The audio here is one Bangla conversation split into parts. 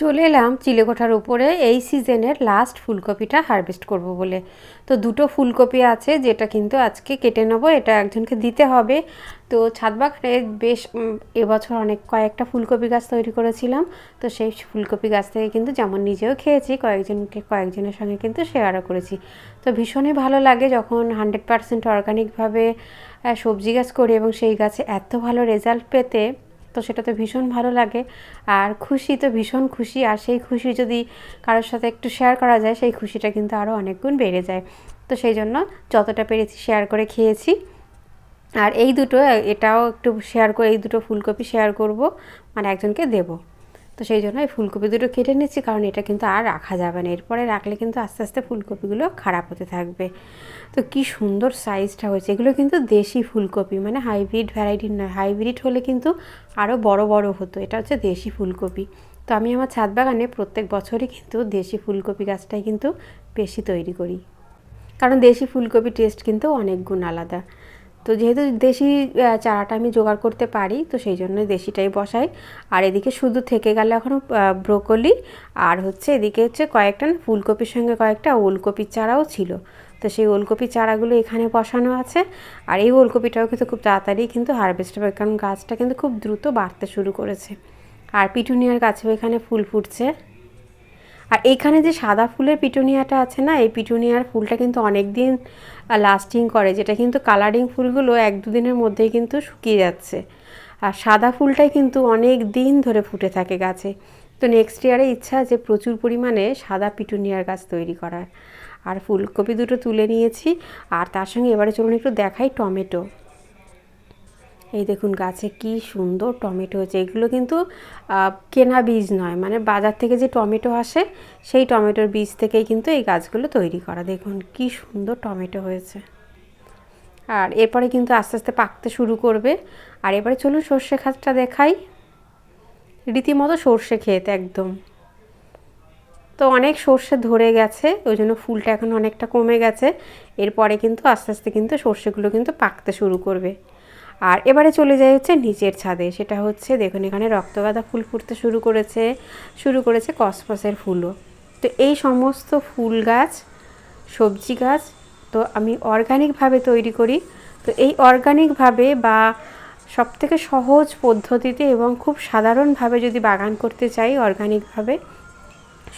চলে এলাম চিলেকোঠার উপরে। এই সিজনের লাস্ট ফুলকপিটা হারভেস্ট করব বলে। তো দুটো ফুলকপি আছে যেটা কিন্তু আজকে কেটে নেব, এটা একজনকে দিতে হবে। তো ছাদ বাগানে বেশ এবছর অনেক, কয়েকটা ফুলকপি গাছ তৈরি করেছিলাম। তো সেই ফুলকপি গাছ থেকে কিন্তু যেমন নিজেও খেয়েছি, কয়েকজনকে, কয়েকজনের সঙ্গে কিন্তু শেয়ারও করেছি। তো ভীষণই ভালো লাগে যখন হান্ড্রেড পারসেন্ট অর্গানিকভাবে সবজি গাছ করি এবং সেই গাছে এত ভালো রেজাল্ট পেতে। তো সেটা তো ভীষণ ভালো লাগে। আর খুশি তো ভীষণ খুশি। আর সেই খুশি যদি কারোর সাথে একটু শেয়ার করা যায়, সেই খুশিটা কিন্তু আরও অনেক গুণ বেড়ে যায়। তো সেই জন্য যতটা পেরেছি শেয়ার করে খেয়েছি। আর এই দুটো, এটাও একটু শেয়ার করে, এই দুটো ফুলকপি শেয়ার করব। মানে একজনকে দেব। তো সেই জন্য এই ফুলকপি দুটো কেটে নিচ্ছি, কারণ এটা কিন্তু আর রাখা যাবে না। এরপরে রাখলে কিন্তু আস্তে আস্তে ফুলকপিগুলো খারাপ হতে থাকবে। তো কি সুন্দর সাইজটা হয়েছে। এগুলো কিন্তু দেশি ফুলকপি মানে হাইব্রিড ভ্যারাইটির নয়। হাইব্রিড হলে কিন্তু আরও বড় বড় হতো। এটা হচ্ছে দেশি ফুলকপি। তো আমি আমার ছাদ বাগানে প্রত্যেক বছরই কিন্তু দেশি ফুলকপি গাছটাই কিন্তু বেশি তৈরি করি। কারণ দেশি ফুলকপি টেস্ট কিন্তু অনেক গুণ আলাদা। তো যেহেতু দেশি চারাটা আমি জোগাড় করতে পারি, তো সেই জন্য দেশিটাই বসাই। আর এদিকে শুধু থেকে গেলে এখনও ব্রোকলি। আর হচ্ছে এদিকে হচ্ছে কয়েকটা ফুলকপির সঙ্গে কয়েকটা ওলকপির চারাও ছিল। তো সেই ওলকপির চারাগুলো এখানে বসানো আছে। আর এই ওলকপিটাও কিন্তু খুব তাড়াতাড়ি কিন্তু হারভেস্ট হবে, কারণ গাছটা কিন্তু খুব দ্রুত বাড়তে শুরু করেছে। আর পিটুনিয়ার গাছেও এখানে ফুল ফুটছে। আর এইখানে যে সাদা ফুলের পিটুনিয়াটা আছে না, এই পিটুনিয়ার ফুলটা কিন্তু অনেক দিন লাস্টিং করে, যেটা কিন্তু কালারিং ফুলগুলো এক দুদিনের মধ্যেই কিন্তু শুকিয়ে যাচ্ছে। আর সাদা ফুলটাই কিন্তু অনেক দিন ধরে ফুটে থাকে গাছে। তো নেক্সট ইয়ারে ইচ্ছা আছে প্রচুর পরিমাণে সাদা পিটুনিয়ার গাছ তৈরি করার। আর ফুলকপি দুটো তুলে নিয়েছি, আর তার সঙ্গে এবারে চলুন একটু দেখাই টমেটো। এই দেখুন গাছে কি সুন্দর টমেটো হয়েছে। এগুলো কিন্তু কেনা বীজ নয় মানে বাজার থেকে যে টমেটো আসে, সেই টমেটোর বীজ থেকেই কিন্তু এই গাছগুলো তৈরি করা। দেখুন কি সুন্দর টমেটো হয়েছে। আর এরপরে কিন্তু আস্তে আস্তে পাকতে শুরু করবে। আর এবারে চলুন সর্ষে খাতটা দেখাই। রীতিমতো সর্ষে খেতে একদম। তো অনেক সর্ষে ধরে গেছে, ওই জন্য ফুলটা এখন অনেকটা কমে গেছে। এরপরে কিন্তু আস্তে আস্তে কিন্তু সর্ষেগুলো কিন্তু পাকতে শুরু করবে। আর এবারে চলে যায় হচ্ছে নিচের ছাদে। সেটা হচ্ছে দেখুন, এখানে রক্তগাঁদা ফুল ফুটতে শুরু করেছে শুরু করেছে কসমসের ফুলও। তো এই সমস্ত ফুল গাছ, সবজি গাছ, তো আমি অর্গানিকভাবে তৈরি করি। তো এই অর্গানিকভাবে বা সবথেকে সহজ পদ্ধতিতে এবং খুব সাধারণভাবে যদি বাগান করতে চাই অর্গানিকভাবে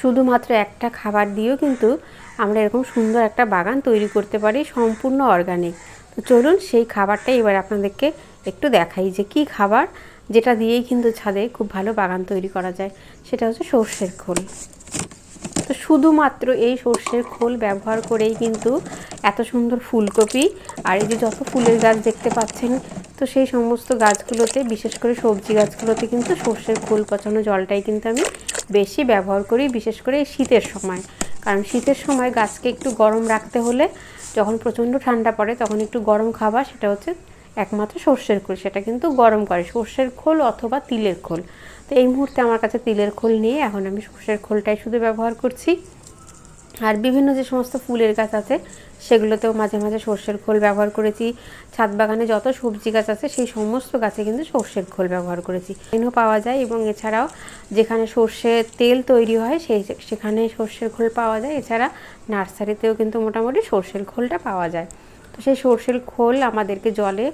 শুধুমাত্র একটা খাবার দিয়েও কিন্তু আমরা এরকম সুন্দর একটা বাগান তৈরি করতে পারি সম্পূর্ণ অর্গানিক তো চলুন সেই খাবারটা এবার আপনাদেরকে একটু দেখাই যে কি খাবার যেটা দিয়েই কিন্তু ছাদে খুব ভালো বাগান তৈরি করা যায়, সেটা হচ্ছে সর্ষের খোল। তো শুধুমাত্র এই সর্ষের খোল ব্যবহার করেই কিন্তু এত সুন্দর ফুলকপি আর এই যে যত ফুলের গাছ দেখতে পাচ্ছেন, তো সেই সমস্ত গাছগুলোতে, বিশেষ করে সবজি গাছগুলোতে কিন্তু সর্ষের খোল পচানো জলটাই কিন্তু আমি বেশি ব্যবহার করি, বিশেষ করে এই শীতের সময়। কারণ শীতের সময় গাছকে একটু গরম রাখতে হলে যখন প্রচণ্ড ঠান্ডা পড়ে তখন একটু গরম খাবার, সেটা হচ্ছে একমাত্র সর্ষের খোল। সেটা কিন্তু গরম করে। সর্ষের খোল অথবা তিলের খোল। তো এই মুহূর্তে আমার কাছে তিলের খোল নিয়ে এখন আমি সর্ষের খোলটাই শুধু ব্যবহার করছি। আর বিভিন্ন যে সমস্ত ফুলের গাছ আছে, সেগুলোতেও মাঝে মাঝে সর্ষের খোল ব্যবহার করেছি। ছাদ বাগানে যত সবজি গাছ আছে, সেই সমস্ত গাছে কিন্তু সর্ষের খোল ব্যবহার করেছি। এনও পাওয়া যায় এবং এছাড়াও যেখানে সর্ষের তেল তৈরি হয়, সেই সেখানে সর্ষের খোল পাওয়া যায়। এছাড়া নার্সারিতেও কিন্তু মোটামুটি সর্ষের খোলটা পাওয়া যায়। সেই সর্ষের খোল আমাদেরকে জলে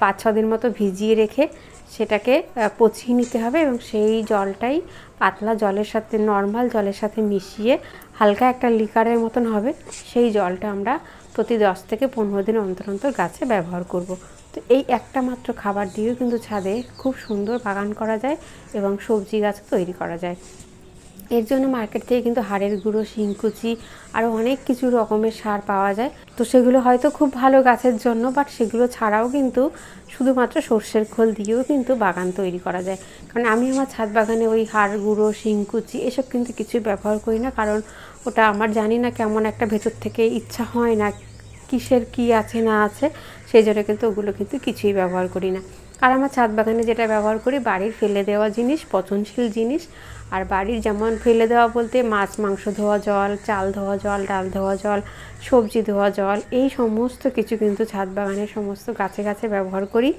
পাঁচ, ছ দিন মতো ভিজিয়ে রেখে সেটাকে পচিয়ে নিতে হবে এবং সেই জলটাই পাতলা জলের সাথে নর্মাল জলের সাথে মিশিয়ে হালকা একটা লিকারের মতন হবে সেই জলটা আমরা প্রতি দশ থেকে পনেরো দিন অন্তর অন্তর গাছে ব্যবহার করব। তো এই একটা মাত্র খাবার দিয়েও কিন্তু ছাদে খুব সুন্দর বাগান করা যায় এবং সবজি গাছ তৈরি করা যায় এর জন্য মার্কেট থেকে কিন্তু হাড়ের গুঁড়ো, শিংকুচি আরও অনেক কিছু রকমের সার পাওয়া যায়। তো সেগুলো হয়তো খুব ভালো গাছের জন্য বাট সেগুলো ছাড়াও কিন্তু শুধুমাত্র সর্ষের খোল দিয়েও কিন্তু বাগান তৈরি করা যায়। কারণ আমি আমার ছাদ বাগানে ওই হাড় গুঁড়ো, শিংকুচি এসব কিন্তু কিছুই ব্যবহার করি না, কারণ ওটা আমার জানি না কেমন একটা ভেতর থেকে ইচ্ছা হয় না, কিসের কি আছে না আছে, সেই জন্য কিন্তু ওগুলো কিন্তু কিছুই ব্যবহার করি না। আর আমার ছাদ বাগানে যেটা ব্যবহার করি, বাড়ির ফেলে দেওয়া জিনিস, পচনশীল জিনিস। আর বাড়ির যেমন ফেলে দেওয়া বলতে মাছ, মাংস ধোয়া জল, চাল ধোয়া জল, ডাল ধোয়া জল, সবজি ধোয়া জল, এই সমস্ত কিছু কিন্তু ছাদ বাগানের সমস্ত গাছে গাছে ব্যবহার করি।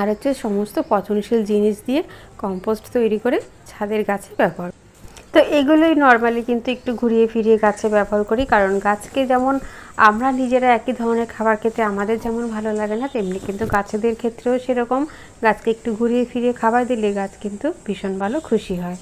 আর হচ্ছে সমস্ত পচনশীল জিনিস দিয়ে কম্পোস্ট তৈরি করে ছাদের গাছে ব্যবহার এগুলোই নর্মালি কিন্তু একটু ঘুরিয়ে ফিরিয়ে গাছে ব্যবহার করি। কারণ গাছকে যেমন আমরা নিজেরা একই ধরনের খাবার খেতে আমাদের যেমন ভালো লাগে না, তেমনি কিন্তু গাছেদের ক্ষেত্রেও সেরকম। গাছকে একটু ঘুরিয়ে ফিরিয়ে খাবার দিলে গাছ কিন্তু ভীষণ ভালো খুশি হয়।